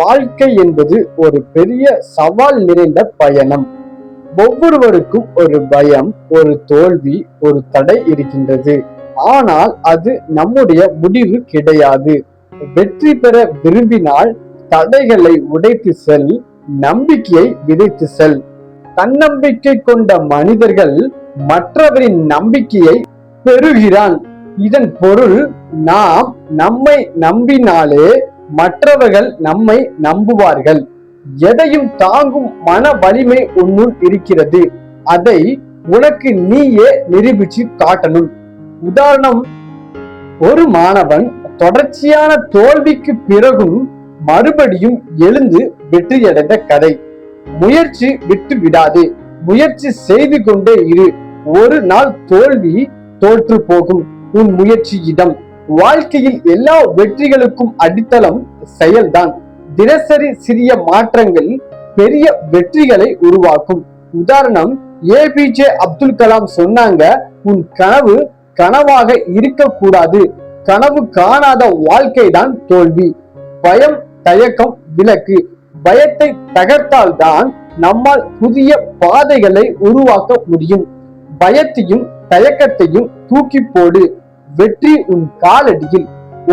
வாழ்க்கை என்பது ஒரு பெரிய சவால் நிறைந்த பயணம். ஒவ்வொருவருக்கும் ஒரு பயம் ஒரு தோல்வி ஒரு தடை இருக்கின்றது. ஆனால் அது நம்முடைய முடிவு கிடையாது. வெற்றி பெற விரும்பினால் தடைகளை உடைத்து செல் நம்பிக்கையை விதைத்து செல். தன்னம்பிக்கை கொண்ட மனிதர்கள் மற்றவரின் நம்பிக்கையை பெறுகிறான். இதன் பொருள் நாம் நம்மை நம்பினாலே மற்றவர்கள் நம்மை நம்புவார்கள். எதையும் தாங்கும் மன வலிமை உன்னுள் இருக்கிறது. அதை உனக்கு நீயே நிரூபிச்சு காட்டணும். உதாரணம் ஒரு மாணவன் தொடர்ச்சியான தோல்விக்கு பிறகும் மறுபடியும் எழுந்து வெற்றியடைந்த கதை. முயற்சி விட்டு விடாது. முயற்சி செய்து கொண்டே இரு. ஒரு நாள் தோல்வி தோற்று போகும். உன் முயற்சியிடம் வாழ்க்கையில் எல்லா வெற்றிகளுக்கும் அடித்தளம் செயல்தான். தினசரி சிறிய மாற்றங்கள் பெரிய வெற்றிகளை உருவாக்கும். உதாரணம் ஏபிஜே அப்துல் கலாம் சொன்னாங்க உன் கனவு கனவாக இருக்கக்கூடாது. கனவு காணாத வாழ்க்கை தான் தோல்வி. பயம் தயக்கம் விலக்கு. பயத்தை தகர்த்தால்தான் நம்மால் புதிய பாதைகளை உருவாக்க முடியும். பயத்தையும் தயக்கத்தையும் தூக்கி போடு. வெற்றி உன் காலடியில்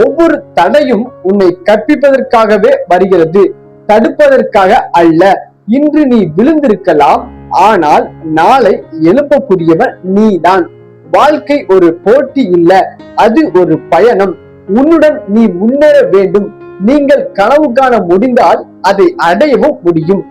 ஒவ்வொரு தடையும் உன்னை கற்பிப்பதற்காகவே வருகிறது. தடுப்பதற்காக அல்ல இன்று நீ விழுந்திருக்கலாம் ஆனால் நாளை எழுப்பக்கூடியவன் நீதான். வாழ்க்கை ஒரு போட்டி இல்ல அது ஒரு பயணம். உன்னுடன் நீ முன்னேற வேண்டும். நீங்கள் கனவு காண முடிந்தால் அதை அடையவும் முடியும்.